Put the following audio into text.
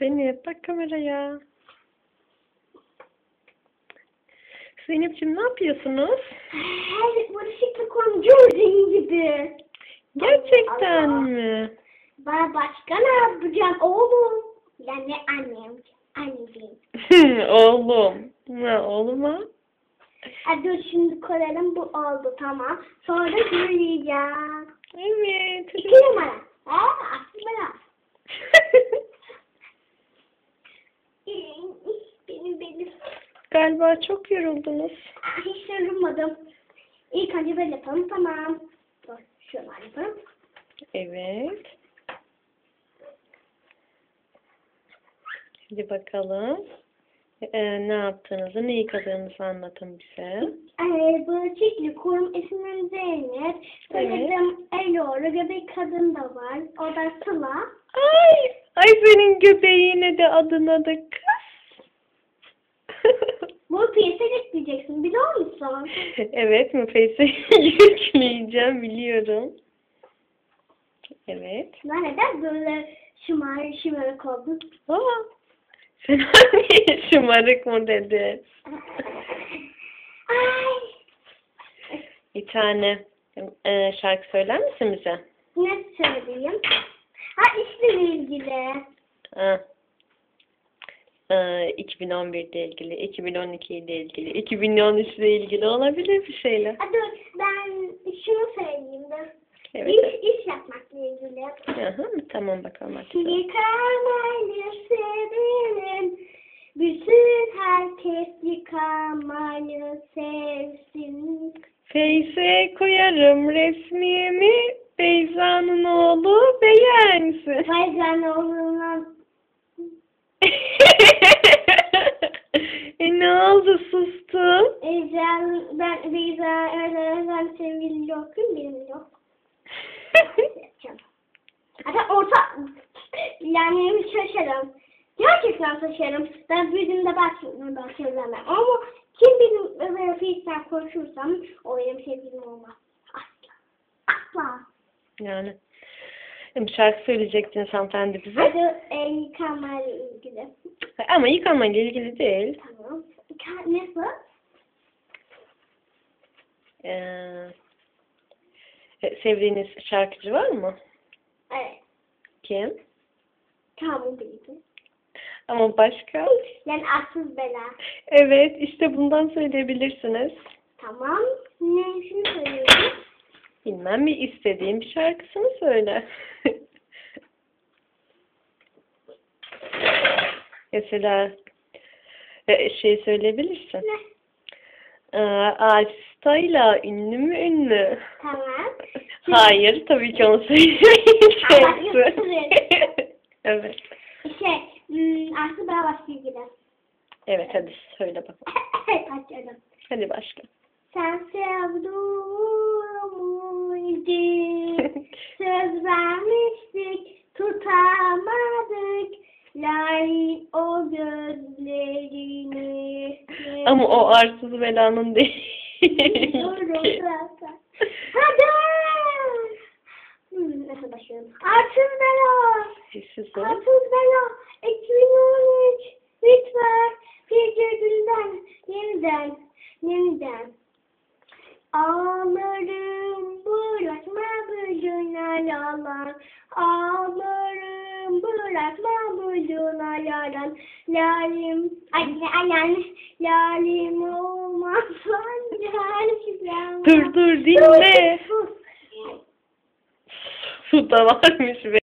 Zeynep bak kameraya. Zeynep'ciğim ne yapıyorsunuz? Her bulaşıklık gördüğün gibi. Gerçekten Allah. mi? Ben başka ne yapacağım oğlum? Yani annem. Anneciğim. Oğlum. Ne oğlum ha? Hadi dur şimdi koyalım bu oldu tamam. Sonra yürüyeceğim. Evet. İki numara. Ha aslında. Benim. Galiba çok yoruldunuz. Hiç yorulmadım. İlk önce böyle yapalım tamam. Dur şöyle yapalım. Evet. Hadi bakalım. Ee, ne yaptığınızı, ne yıkadığınızı anlatın bize. Ee, bu çiftli kurum ismim Zeynep. Kızım Eloğlu göbek kadın da var. O da Sıla. Ay, ay senin göbeğine de adına da piyese yükleyeceksin biliyor musun? evet, Müfeyse yükleyeceğim biliyorum. Evet. Ben neden böyle şımar şımarık oldun? Aa, sen hangi şımarık mı dedi? Ay. Bir tane e, şarkı söyler misin bize? Ne söyleyeyim? Ha işle ilgili. Ha. Ee, 2011 ile ilgili, 2012 ile ilgili, 2013 ile ilgili olabilir bir şeyler. Ha dur ben şunu söyleyeyim de. Evet. İş, iş yapmakla ilgili. Aha, tamam bakalım hadi. Yıkamayı severim. Bütün herkes yıkamayı sevsin. Face'e koyarım resmimi, Beyza'nın oğlu beğensin. Bazen oğluna e ne oldu sustun? Ecem, ben Beyza öğrenmem sevgili yok değil mi? Benim yok. Hatta orta yani şaşarım. Gerçekten şaşarım. Ben büyüdüğümde ben, ben sevmem. Ama kim benim Face'den konuşursam o benim sevgilim olmaz. Asla. Asla. yani bir şarkı söyleyecektiniz hanımefendi bize. Hadi e, yıkamayla ilgili. Ama yıkamayla ilgili değil. Nasıl? Ee, e, sevdiğiniz şarkıcı var mı? Evet. Kim? Tamam bildim. Ama başka? Yani arsız bela. Evet, işte bundan söyleyebilirsiniz. Tamam. Ne şunu söylüyorum. Bilmem bir istediğin bir şarkısını söyle. Mesela şey söyleyebilirsin. Ne? Ee, Alsta'yla ünlü mü ünlü? Tamam. Hayır, tabii ki onu söyleyeceksin. evet. Şey, hmm, arsız bela başka ilgili. Evet, hadi söyle bakalım. Başladım. Hadi başla. Sen sevduğum muydun? Ama o arsız belanın değil. Dur, Hadi. Nasıl başlıyorum? Artın bela. Sessiz ol. Artın bela. 2013. Lütfen. Bir günden. Yeniden. Yeniden. Ağlarım bırakma bıcına yalan. Ağlarım bırakma bıcına yalan. Lalim, ay ayan, lalim olmazsan lalim. Dur dur dinle. Su da varmış be.